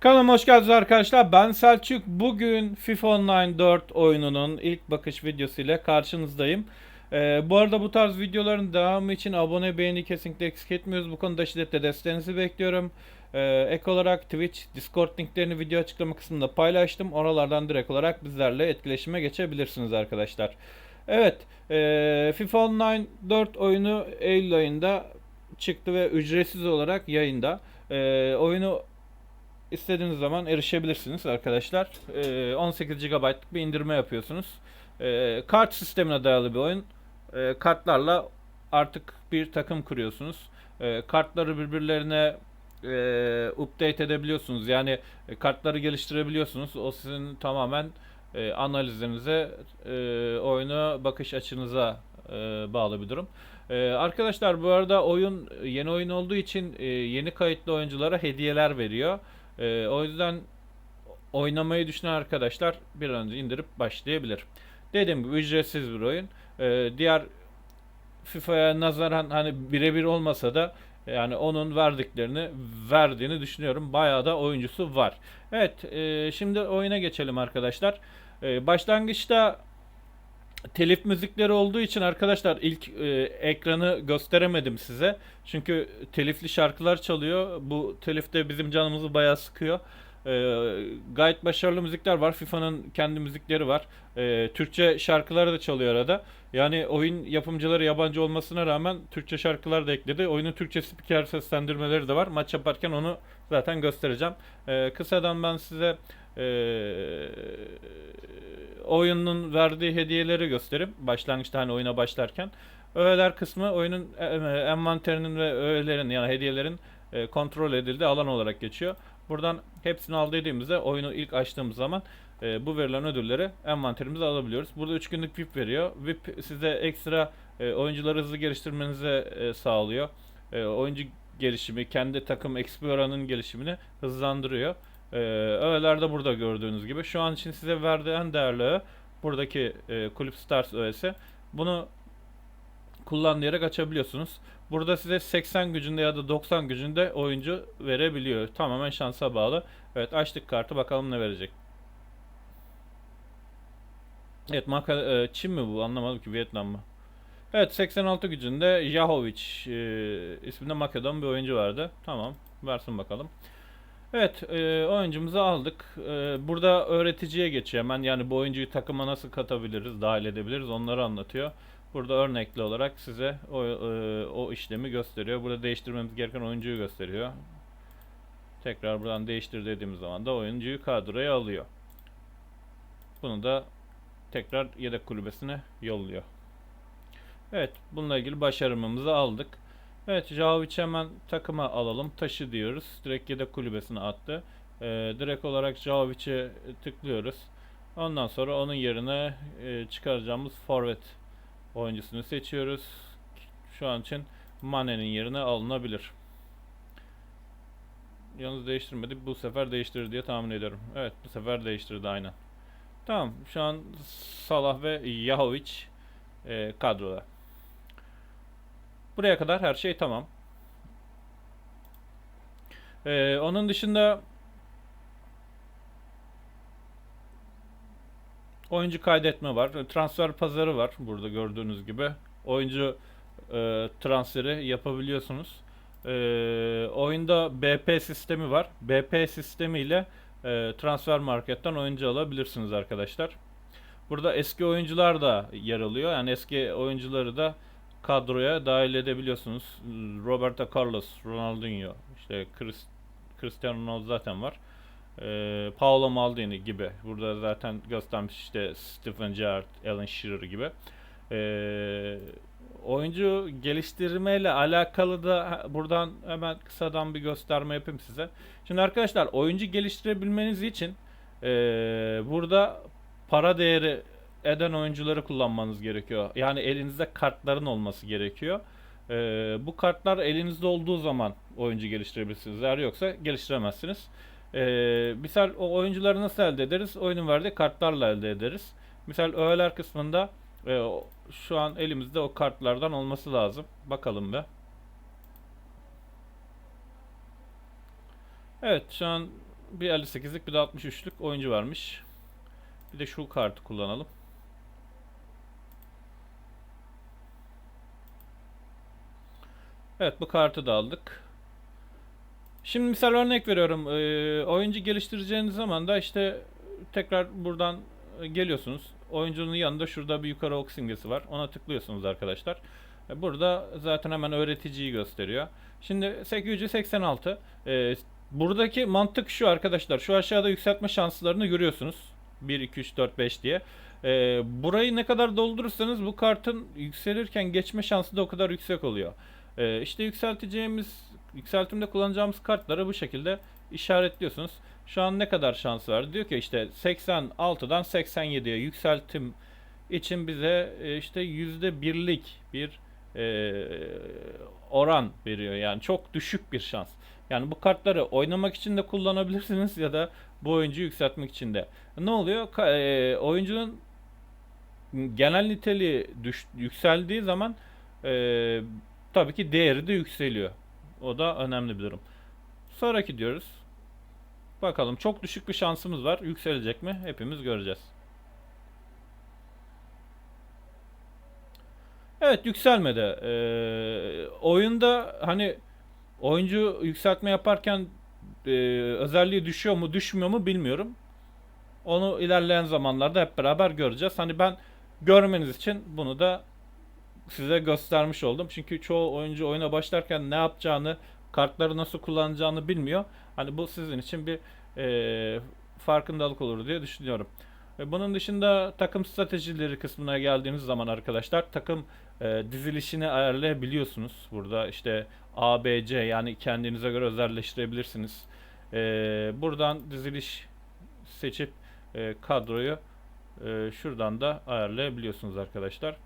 Kanalıma hoş geldiniz arkadaşlar. Ben Selçuk. Bugün FIFA Online 4 oyununun ilk bakış videosu ile karşınızdayım. Ee, bu arada bu tarz videoların devamı için abone beğeni kesinlikle eksik etmiyoruz. Bu konuda şiddetle desteğinizi bekliyorum. Ee, ek olarak Twitch, Discord linklerini video açıklama kısmında paylaştım. Oralardan direkt olarak bizlerle etkileşime geçebilirsiniz arkadaşlar. Evet, ee, FIFA Online 4 oyunu Eylül ayında çıktı ve ücretsiz olarak yayında. Ee, oyunu istediğiniz zaman erişebilirsiniz arkadaşlar. Ee, 18 GB'lık bir indirme yapıyorsunuz. Ee, kart sistemine dayalı bir oyun. Ee, kartlarla artık bir takım kuruyorsunuz. Ee, kartları birbirlerine e, update edebiliyorsunuz. Yani e, kartları geliştirebiliyorsunuz. O sizin tamamen e, analizlerinize, e, oyuna bakış açınıza e, bağlı bir durum. E, arkadaşlar bu arada oyun yeni oyun olduğu için e, yeni kayıtlı oyunculara hediyeler veriyor. Ee, o yüzden oynamayı düşünen arkadaşlar bir an önce indirip başlayabilir. Dediğim gibi ücretsiz bir oyun. Ee, diğer FIFA'ya nazaran hani birebir olmasa da yani onun verdiklerini verdiğini düşünüyorum. Bayağı da oyuncusu var. Evet, e, şimdi oyuna geçelim arkadaşlar. E, başlangıçta telif müzikleri olduğu için arkadaşlar ilk e, ekranı gösteremedim size. Çünkü telifli şarkılar çalıyor. Bu telif de bizim canımızı bayağı sıkıyor. E, gayet başarılı müzikler var. FIFA'nın kendi müzikleri var. E, Türkçe şarkıları da çalıyor arada. Yani oyun yapımcıları yabancı olmasına rağmen Türkçe şarkılar da ekledi. Oyunun Türkçe spiker seslendirmeleri de var. Maç yaparken onu zaten göstereceğim. E, kısadan ben size e, oyunun verdiği hediyeleri gösterip başlangıçta hani oyuna başlarken öğeler kısmı oyunun e, envanterinin ve öğelerin yani hediyelerin e, kontrol edildiği alan olarak geçiyor. Buradan hepsini al dediğimizde oyunu ilk açtığımız zaman e, bu verilen ödülleri envanterimize alabiliyoruz. Burada 3 günlük VIP veriyor. VIP size ekstra e, oyuncuları hızlı geliştirmenize e, sağlıyor. E, oyuncu gelişimi, kendi takım XP oranının gelişimini hızlandırıyor. Ee, öğeler de burada gördüğünüz gibi. Şu an için size verdiği değerli buradaki e, Kulüp Stars öğesi. Bunu kullan açabiliyorsunuz. Burada size 80 gücünde ya da 90 gücünde oyuncu verebiliyor. Tamamen şansa bağlı. Evet açtık kartı bakalım ne verecek. Evet Maka e, Çin mi bu anlamadım ki Vietnam mı? Evet 86 gücünde Yahovic e, isminde Makedon bir oyuncu vardı. Tamam versin bakalım. Evet, e, oyuncumuzu aldık. E, burada öğreticiye geçiyor hemen. Yani bu oyuncuyu takıma nasıl katabiliriz, dahil edebiliriz onları anlatıyor. Burada örnekli olarak size o, e, o işlemi gösteriyor. Burada değiştirmemiz gereken oyuncuyu gösteriyor. Tekrar buradan değiştir dediğimiz zaman da oyuncuyu kadroya alıyor. Bunu da tekrar yedek kulübesine yolluyor. Evet, bununla ilgili başarımımızı aldık. Evet Javic hemen takıma alalım. Taşı diyoruz. Direkt yedek kulübesine attı. Ee, direkt olarak Javic'e tıklıyoruz. Ondan sonra onun yerine e, çıkaracağımız forvet oyuncusunu seçiyoruz. Şu an için Mane'nin yerine alınabilir. Yalnız değiştirmedik. Bu sefer değiştirir diye tahmin ediyorum. Evet bu sefer değiştirdi aynen. Tamam şu an Salah ve Yahovic e, kadroda. Buraya kadar her şey tamam. Ee, onun dışında oyuncu kaydetme var. Transfer pazarı var burada gördüğünüz gibi. Oyuncu e, transferi yapabiliyorsunuz. E, oyunda BP sistemi var. BP sistemi ile e, transfer marketten oyuncu alabilirsiniz arkadaşlar. Burada eski oyuncular da yer alıyor. Yani eski oyuncuları da kadroya dahil edebiliyorsunuz. Roberto Carlos, Ronaldinho, işte Chris, Cristiano Ronaldo zaten var. Ee, Paolo Maldini gibi. Burada zaten göstermiş işte Stephen Gerrard, Alan Shearer gibi. Ee, oyuncu geliştirmeyle alakalı da buradan hemen kısadan bir gösterme yapayım size. Şimdi arkadaşlar oyuncu geliştirebilmeniz için ee, burada para değeri eden oyuncuları kullanmanız gerekiyor. Yani elinizde kartların olması gerekiyor. Ee, bu kartlar elinizde olduğu zaman oyuncu geliştirebilirsiniz. Eğer yoksa geliştiremezsiniz. Ee, misal o oyuncuları nasıl elde ederiz? Oyunun verdiği kartlarla elde ederiz. Misal öğeler kısmında e, şu an elimizde o kartlardan olması lazım. Bakalım be. Evet şu an Bir 58'lik bir de 63'lük oyuncu varmış. Bir de şu kartı kullanalım. Evet bu kartı da aldık. Şimdi misal örnek veriyorum. Ee, oyuncu geliştireceğiniz zaman da işte tekrar buradan e, geliyorsunuz. Oyuncunun yanında şurada bir yukarı ok simgesi var. Ona tıklıyorsunuz arkadaşlar. E, Burada zaten hemen öğreticiyi gösteriyor. Şimdi 886. Ee, buradaki mantık şu arkadaşlar. Şu aşağıda yükseltme şanslarını görüyorsunuz. 1, 2, 3, 4, 5 diye. Ee, burayı ne kadar doldurursanız bu kartın yükselirken geçme şansı da o kadar yüksek oluyor. Ee, işte yükselteceğimiz, yükseltimde kullanacağımız kartları bu şekilde işaretliyorsunuz. Şu an ne kadar şans var? Diyor ki işte 86'dan 87'ye yükseltim için bize e, işte yüzde birlik bir e, oran veriyor. Yani çok düşük bir şans. Yani bu kartları oynamak için de kullanabilirsiniz ya da bu oyuncuyu yükseltmek için de. Ne oluyor? E, oyuncunun genel niteliği düş, yükseldiği zaman e, tabii ki değeri de yükseliyor. O da önemli bir durum. Sonraki diyoruz. Bakalım çok düşük bir şansımız var. Yükselecek mi? Hepimiz göreceğiz. Evet yükselmedi. Ee, oyunda hani oyuncu yükseltme yaparken e, özelliği düşüyor mu düşmüyor mu bilmiyorum. Onu ilerleyen zamanlarda hep beraber göreceğiz. Hani ben görmeniz için bunu da size göstermiş oldum. Çünkü çoğu oyuncu oyuna başlarken ne yapacağını, kartları nasıl kullanacağını bilmiyor. Hani bu sizin için bir e, farkındalık olur diye düşünüyorum. E, bunun dışında takım stratejileri kısmına geldiğiniz zaman arkadaşlar takım e, dizilişini ayarlayabiliyorsunuz. Burada işte A, B, C yani kendinize göre özelleştirebilirsiniz. E, buradan diziliş seçip e, kadroyu e, şuradan da ayarlayabiliyorsunuz arkadaşlar.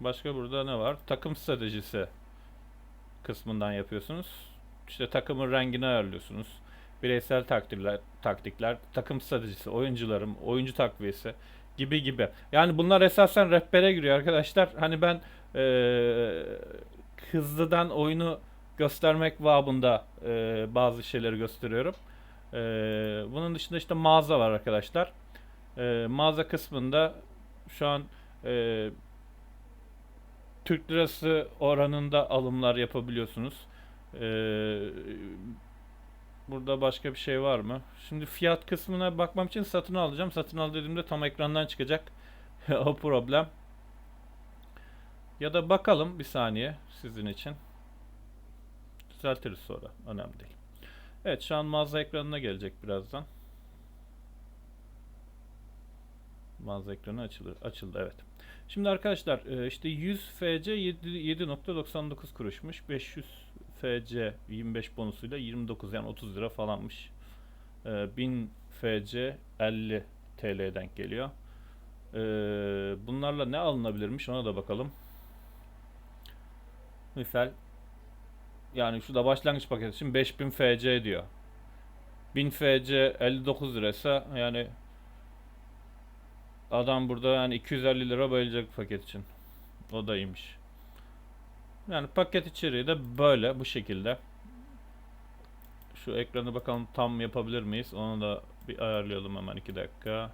Başka burada ne var? Takım stratejisi kısmından yapıyorsunuz. İşte takımın rengini ayarlıyorsunuz. Bireysel taktikler, taktikler, takım stratejisi, oyuncularım, oyuncu takviyesi gibi gibi. Yani bunlar esasen rehbere giriyor arkadaşlar. Hani ben eee hızlıdan oyunu göstermek babında eee, bazı şeyleri gösteriyorum. Eee, bunun dışında işte mağaza var arkadaşlar. Eee, mağaza kısmında şu an eee Türk lirası oranında alımlar yapabiliyorsunuz. Ee, burada başka bir şey var mı? Şimdi fiyat kısmına bakmam için satın alacağım. Satın al dediğimde tam ekrandan çıkacak. o problem. Ya da bakalım bir saniye sizin için. Düzeltiriz sonra. Önemli değil. Evet şu an mağaza ekranına gelecek birazdan. Mağaza ekranı açılır, açıldı evet. Şimdi arkadaşlar e, işte 100 FC 7 7.99 kuruşmuş. 500 FC 25 bonusuyla 29 yani 30 lira falanmış. E, 1000 FC 50 TL denk geliyor. E, bunlarla ne alınabilirmiş ona da bakalım. Misal yani şurada başlangıç paketi için 5000 FC diyor. 1000 FC 59 liraysa yani Adam burada yani 250 lira bayılacak paket için. O da iyiymiş. Yani paket içeriği de böyle bu şekilde. Şu ekranı bakalım tam yapabilir miyiz? Onu da bir ayarlayalım hemen 2 dakika.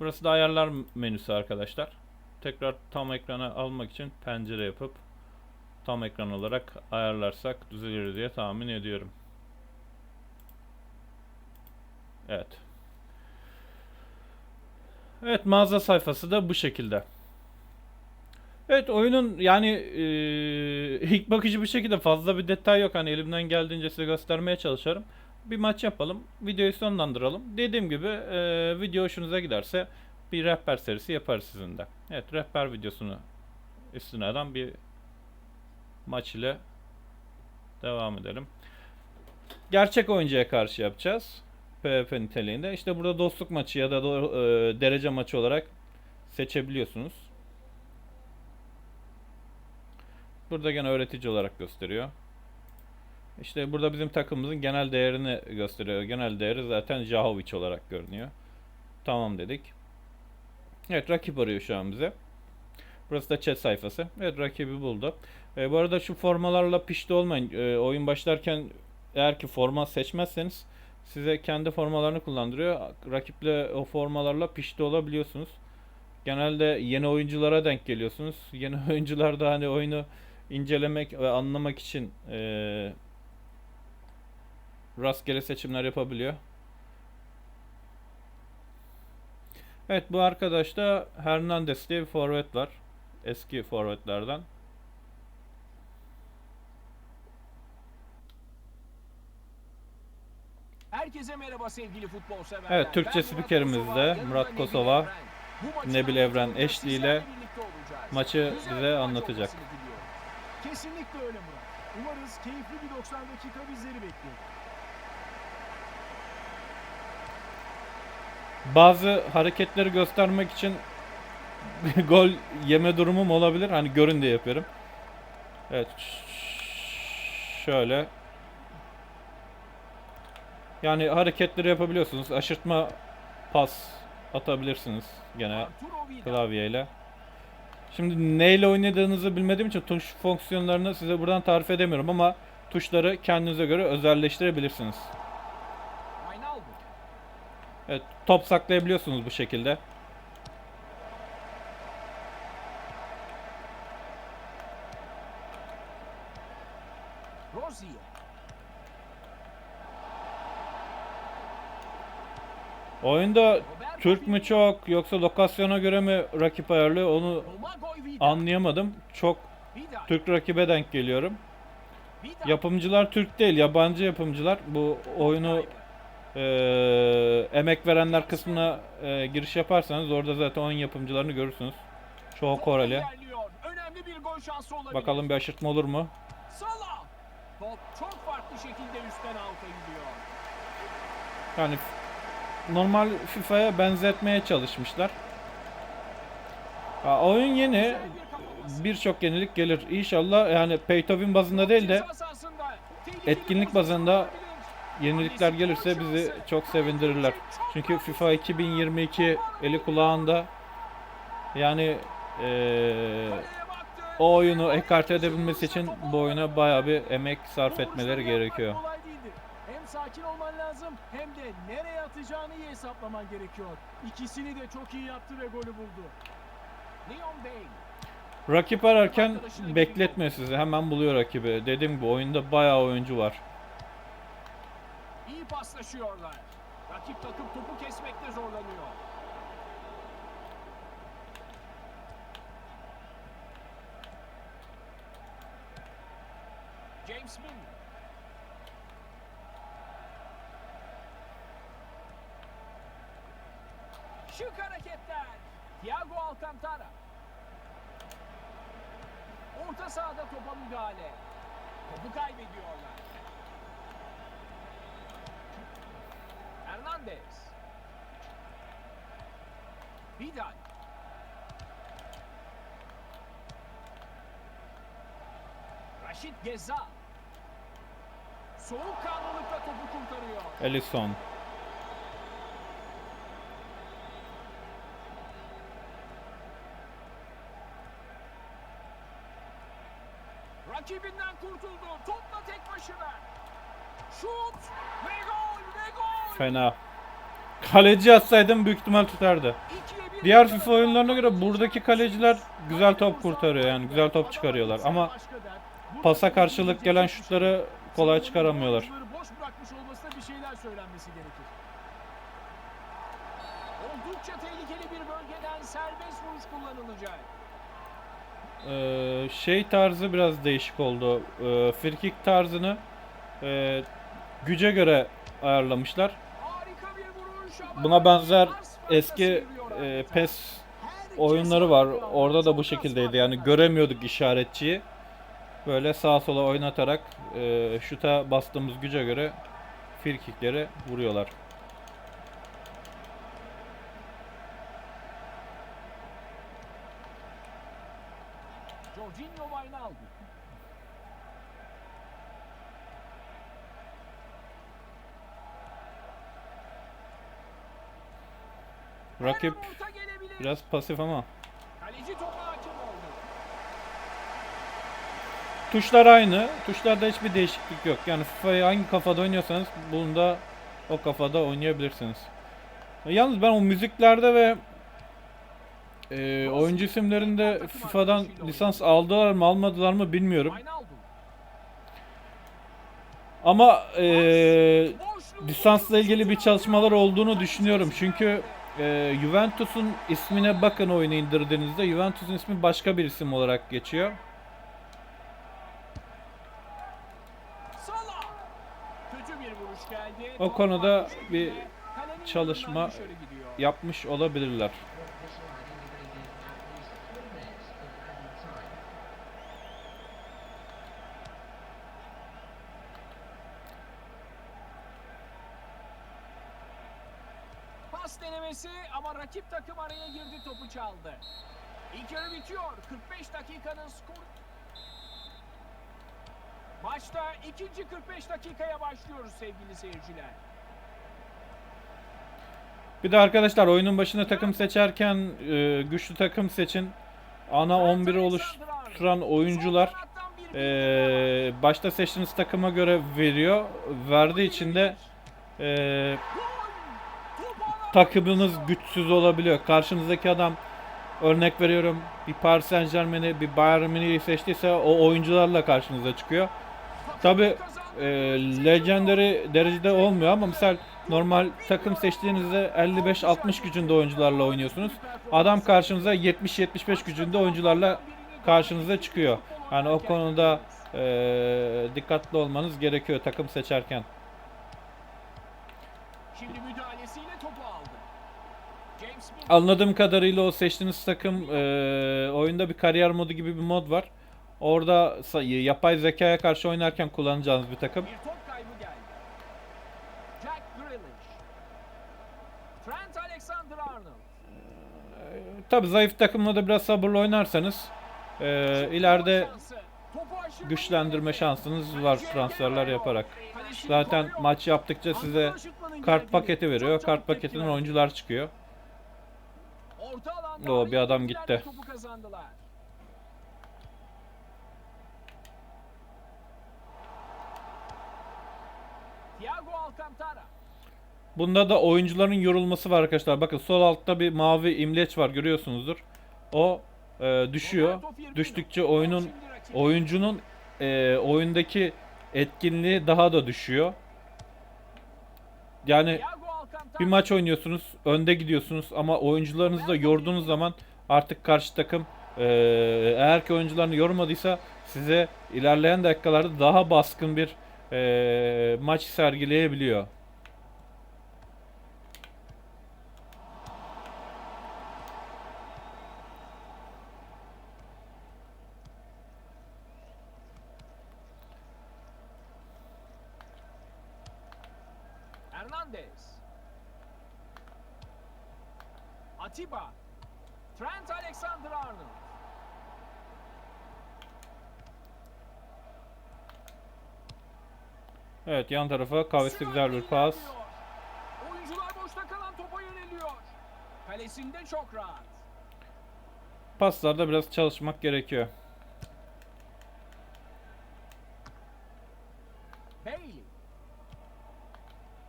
Burası da ayarlar menüsü arkadaşlar. Tekrar tam ekrana almak için pencere yapıp tam ekran olarak ayarlarsak düzelir diye tahmin ediyorum. Evet. Evet mağaza sayfası da bu şekilde. Evet oyunun yani e, ilk bakıcı bir şekilde fazla bir detay yok. Hani elimden geldiğince size göstermeye çalışıyorum. Bir maç yapalım. Videoyu sonlandıralım. Dediğim gibi e, video hoşunuza giderse bir rehber serisi yaparız sizin de. Evet rehber videosunu istinaden bir maç ile devam edelim. Gerçek oyuncuya karşı yapacağız. PvP niteliğinde. İşte burada dostluk maçı ya da do- e, derece maçı olarak seçebiliyorsunuz. Burada gene öğretici olarak gösteriyor. İşte burada bizim takımımızın genel değerini gösteriyor. Genel değeri zaten Jahovic olarak görünüyor. Tamam dedik. Evet rakip arıyor şu an bize. Burası da chat sayfası. Evet rakibi buldu. E, bu arada şu formalarla pişti olmayın. E, oyun başlarken eğer ki forma seçmezseniz size kendi formalarını kullandırıyor. Rakiple o formalarla pişti olabiliyorsunuz. Genelde yeni oyunculara denk geliyorsunuz. Yeni oyuncular da hani oyunu incelemek ve anlamak için e, rastgele seçimler yapabiliyor. Evet bu arkadaşta Hernandez diye bir forvet var. Eski forvetlerden. Herkese merhaba sevgili futbol severler. Evet, Türkçe Ben spikerimiz Murat de Kosova, Nebil Kosova, Evren. Eşliğiyle maçı bize anlatacak. Kesinlikle öyle Murat. Umarız keyifli bir 90 dakika bizleri bekliyor. Bazı hareketleri göstermek için gol yeme durumum olabilir. Hani görün diye yapıyorum. Evet. Şöyle. Yani hareketleri yapabiliyorsunuz. Aşırtma pas atabilirsiniz gene klavyeyle. Şimdi neyle oynadığınızı bilmediğim için tuş fonksiyonlarını size buradan tarif edemiyorum ama tuşları kendinize göre özelleştirebilirsiniz. Evet, top saklayabiliyorsunuz bu şekilde. Oyunda Türk mü çok yoksa lokasyona göre mi rakip ayarlıyor onu anlayamadım. Çok. Türk rakibe denk geliyorum. Yapımcılar Türk değil, yabancı yapımcılar. Bu oyunu eee, emek verenler kısmına eee, giriş yaparsanız orada zaten oyun yapımcılarını görürsünüz. Çoğu Koreli. Bakalım bir aşırtma olur mu? Top çok farklı şekilde üstten alta gidiyor. Yani normal FIFA'ya benzetmeye çalışmışlar. Ha, oyun yeni. Birçok yenilik gelir. İnşallah yani pay to win bazında değil de etkinlik bazında yenilikler gelirse bizi çok sevindirirler. Çünkü FIFA 2022 eli kulağında yani baktı. o oyunu ekarte edebilmesi için bu oyuna bayağı bir emek sarf etmeleri gerekiyor. Hem sakin olman lazım hem de nereye atacağını iyi hesaplaman gerekiyor. İkisini de çok iyi yaptı ve golü buldu. Leon Bailey. Rakip ararken bekletmiyor sizi. Hemen buluyor rakibi. Dediğim gibi oyunda bayağı oyuncu var. İyi paslaşıyorlar. Rakip takım topu kesmekte zorlanıyor. James Milner. Şık hareketler. Thiago Alcantara. Orta sahada topa müdahale. Topu kaybediyorlar. Hernandez. Vidal. Raşit Geza. Soğukkanlılıkla topu kurtarıyor. Ellison. Rakibinden kurtuldu. Topla tek başına. Şut ve gol ve gol. Fena. Kaleci atsaydım büyük ihtimal tutardı. Diğer. FIFA oyunlarına göre buradaki kaleciler güzel top kurtarıyor yani güzel top çıkarıyorlar ama pasa karşılık gelen şutları kolay çıkaramıyorlar. Boş bırakmış olmasına bir şeyler söylenmesi gerekir. Oldukça tehlikeli bir bölgeden serbest vuruş kullanılacak. Ee, şey tarzı biraz değişik oldu. Ee, frikik tarzını e, güce göre ayarlamışlar. Buna benzer eski e. PES oyunları var. Orada da bu şekildeydi. Yani göremiyorduk işaretçiyi. Böyle sağa sola oynatarak e, şuta bastığımız güce göre frikikleri vuruyorlar. Rakip biraz pasif ama. Tuşlar aynı. Tuşlarda hiçbir değişiklik yok. Yani FIFA'yı hangi kafada oynuyorsanız bunu da o kafada oynayabilirsiniz. Yalnız ben o müziklerde ve e, oyuncu isimlerinde FIFA'dan lisans aldılar mı almadılar mı bilmiyorum. Ama e, lisansla ilgili bir çalışmalar olduğunu düşünüyorum. Çünkü e, Juventus'un ismine bakın oyunu indirdiğinizde Juventus'un ismi başka bir isim olarak geçiyor. O konuda bir çalışma yapmış olabilirler. Pas denemesi ama rakip takım araya girdi topu çaldı. İlk yarı bitiyor. 45 dakikanın skoru. Maçta ikinci 45 dakikaya başlıyoruz sevgili seyirciler. Bir de arkadaşlar oyunun başına takım seçerken e, güçlü takım seçin. Ana 11'i oluşturan oyuncular e, başta seçtiğiniz takıma göre veriyor. Verdiği için de e, takımınız güçsüz olabiliyor. Karşınızdaki adam örnek veriyorum bir Paris Saint Germain'i bir Bayern Münih'i seçtiyse o oyuncularla karşınıza çıkıyor. Tabi e, legendary derecede olmuyor ama misal normal takım seçtiğinizde 55-60 gücünde oyuncularla oynuyorsunuz. Adam karşınıza 70-75 gücünde oyuncularla karşınıza çıkıyor. Yani o konuda e, dikkatli olmanız gerekiyor takım seçerken. Şimdi müdahalesiyle topu aldı. James Milner. Anladığım kadarıyla o seçtiğiniz takım e, oyunda bir kariyer modu gibi bir mod var. Orada yapay zekaya karşı oynarken kullanacağınız bir takım. Alexander-Arnold. Tabi zayıf takımla da biraz sabırlı oynarsanız e, ileride güçlendirme şansınız var transferler yaparak. Zaten maç yaptıkça size kart paketi veriyor. Kart paketinden oyuncular çıkıyor. Orta alanda Oo, bir adam gitti. Topu kazandılar. Thiago Alcantara. Bunda da oyuncuların yorulması var arkadaşlar. Bakın sol altta bir mavi imleç var görüyorsunuzdur. O e, düşüyor. Düştükçe oyunun oyuncunun e, oyundaki etkinliği daha da düşüyor. Yani. Bir maç oynuyorsunuz, önde gidiyorsunuz ama oyuncularınızı da yorduğunuz zaman artık karşı takım eğer ki oyuncularını yormadıysa size ilerleyen dakikalarda daha baskın bir e, maç sergileyebiliyor. Evet yan tarafa kavesi güzel bir pas. Oyuncular boşta kalan topa yöneliyor. Kalesinde çok rahat. Paslarda biraz çalışmak gerekiyor. Bailey.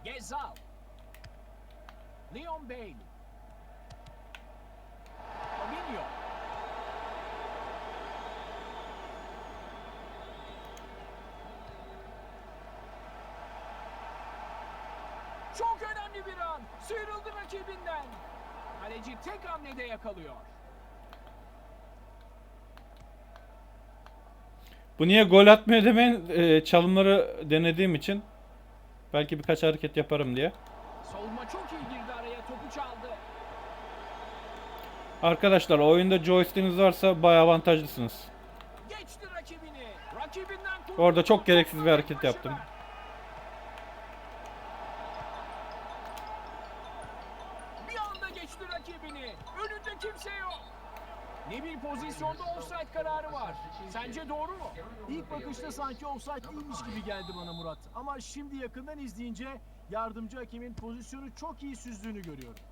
Gezal. Leon Bailey. Fabinho. Çok önemli bir an. Sıyrıldı rakibinden. Kaleci tek hamlede yakalıyor. Bu niye gol atmıyor demeyin e, çalımları denediğim için. Belki birkaç hareket yaparım diye. Savunma çok iyi girdi araya. Topu çaldı. Arkadaşlar oyunda joystick'iniz varsa bayağı avantajlısınız. Geçti rakibini. Rakibinden kurtuldu. Orada çok gereksiz bir hareket yaptım. Bir anda geçti rakibini. Önünde kimse yok. Ne bir pozisyonda offside kararı var. Sence doğru mu? İlk bakışta sanki offside değilmiş gibi geldi bana Murat. Ama şimdi yakından izleyince yardımcı hakemin pozisyonu çok iyi süzdüğünü görüyorum.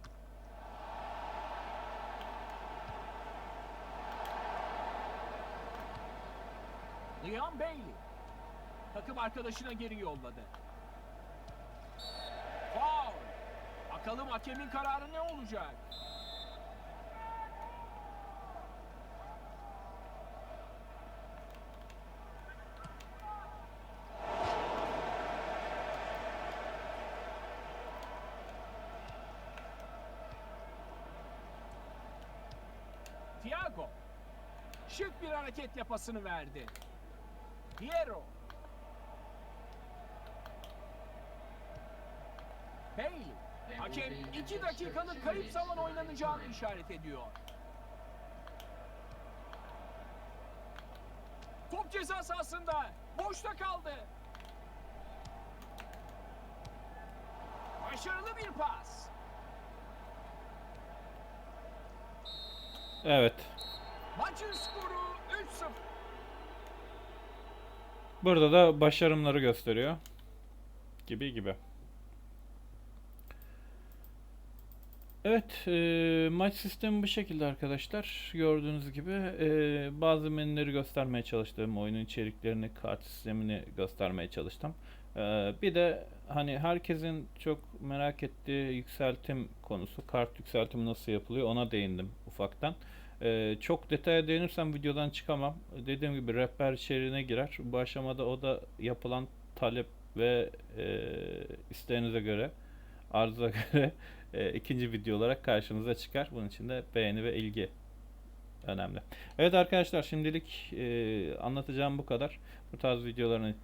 Leon Bailey. Takım arkadaşına geri yolladı. Foul. Bakalım hakemin kararı ne olacak? Thiago. Şık bir hareket yapasını verdi. Piero. Bailey. Hakem iki dakikalık kayıp zaman oynanacağını işaret ediyor. Top ceza sahasında. Boşta kaldı. Başarılı bir pas. Evet. Maçın skoru 3-0. Burada da başarımları gösteriyor. Gibi gibi. Evet, e, maç sistemi bu şekilde arkadaşlar. Gördüğünüz gibi e, bazı menüleri göstermeye çalıştım. Oyunun içeriklerini, kart sistemini göstermeye çalıştım. E, bir de hani herkesin çok merak ettiği yükseltim konusu, kart yükseltimi nasıl yapılıyor ona değindim ufaktan. E, çok detaya değinirsem videodan çıkamam. Dediğim gibi rehber içeriğine girer. Bu aşamada o da yapılan talep ve e, isteğinize göre, arzuza göre e, ikinci video olarak karşınıza çıkar. Bunun için de beğeni ve ilgi önemli. Evet arkadaşlar şimdilik e, anlatacağım bu kadar. Bu tarz videoların e,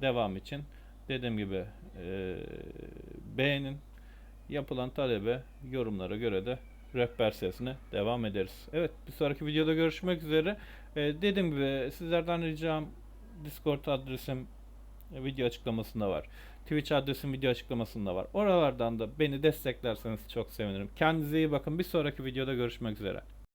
devamı için dediğim gibi e, beğenin, yapılan talebe, yorumlara göre de rehber sesine devam ederiz. Evet bir sonraki videoda görüşmek üzere. E, dediğim gibi sizlerden ricam Discord adresim e, video açıklamasında var. Twitch adresim video açıklamasında var. Oralardan da beni desteklerseniz çok sevinirim. Kendinize iyi bakın. Bir sonraki videoda görüşmek üzere.